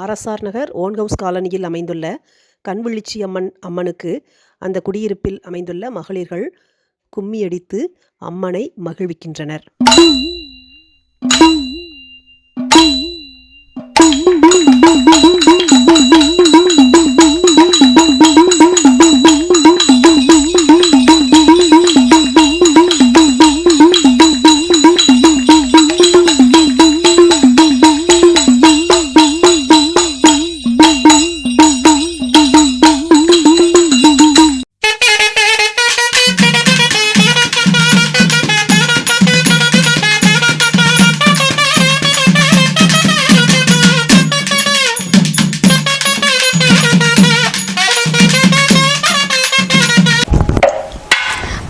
RSR நகர் own house காலனியில் அமைந்துள்ள கண்விழிச்சி அம்மன் அம்மனுக்கு அந்த குடியிருப்பில் அமைந்துள்ள மகளிர்கள் கும்மியடித்து அம்மனை மகிழ்விக்கின்றனர்.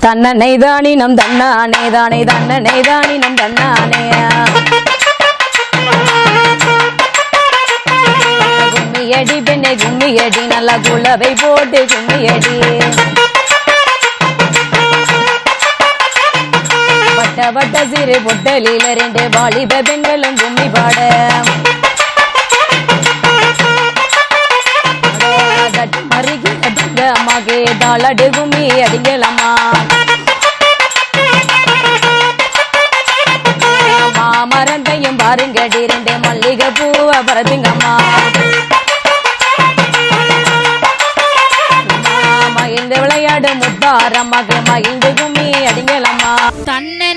தன்னனை தானி நம் தன்னானே தானே தன்னனை தானி நம் தன்னானே. கும்மியடி பெண்ணை கும்மியடி நல்லா குள்ளவை போட்டு கும்மியடி. வட்ட வட்ட சிறு பொட்டலில ரெண்டு வாலிப பெண்களும் கும்மி பாட. மருகி அடிங்க தட்டுங்க அம்மாக்கே தாளடு கும்மி அடிங்க மாமரந்தையும் பாருங்கடி ரெண்டு மல்லிகை பூவை பரத்துங்கம்மா மகிழ்ந்து விளையாடு மகள் மகிழ்ந்து கும்மி அடிங்கலம்மா தன்னே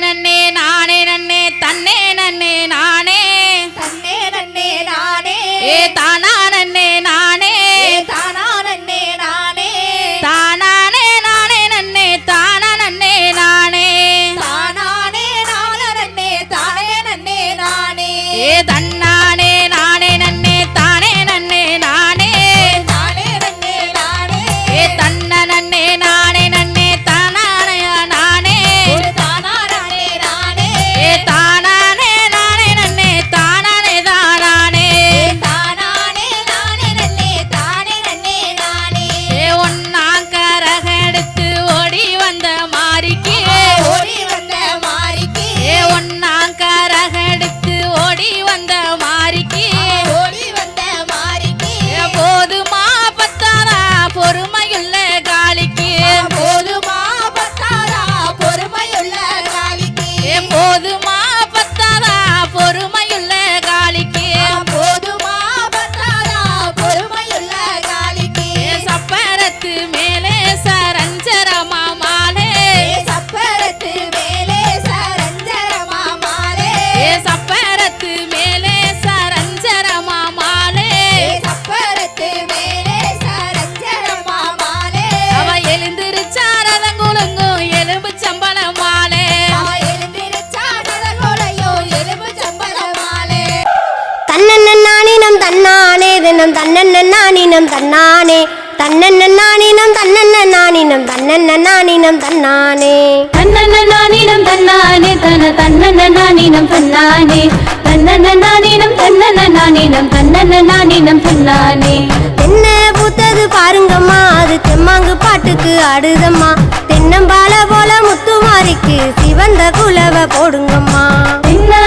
தன்னானே. தினம் தன்னன்னானினம் தன்னானே தன்னன்னானினம் தன்னன்னானினம் தன்னன்னானினம் தன்னானே. தன்னன்னானினம் தன்னானே தன தன்னன்னானினம் தன்னானே. தன்னன்னானினம் தன்னன்னானினம் தன்னன்னானினம் தன்னானே. தென்ன பூத்தது பாருங்கம்மா அது தெம்மாங்கு பாட்டுக்கு ஆடுதம்மா. தென்னம்பால போல முத்துமாரிக்கு சிவந்த குலவ போடுங்கம்மா. என்ன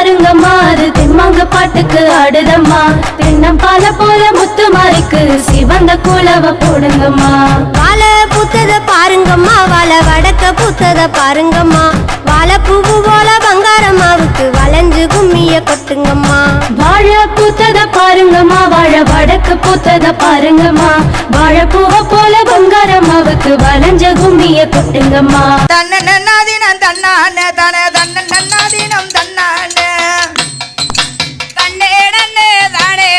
பாருங்கம்மா அது தெம்மாங்க பாட்டுக்கு ஆடுதம்மா. தென்னம்பால போல முத்து மாறிக்கு. சிவந்த குலவ போடுங்கம்மா. வாழை பூத்தத பாருங்கம்மா. வாழை வடக்க பூத்தத பாருங்கம்மா. வாழை பூவு போல பங்காரம்மாவுக்கு வளைஞ்சு கும்மிய கொட்டுங்கம்மா. வாழ பூத்தத பாருங்கம்மா வாழ வடக்கு பூத்தத பாருங்கம்மா. வாழப்பூவ போல பங்காரம் அவக்கு வளைஞ்ச கும்மிய கொட்டுங்கம்மா. தன்ன தன்னன்னாதீனம் தன்னானே தன்ன நன்னாதினம் தன்னானே. தன்னே நன்னே தானே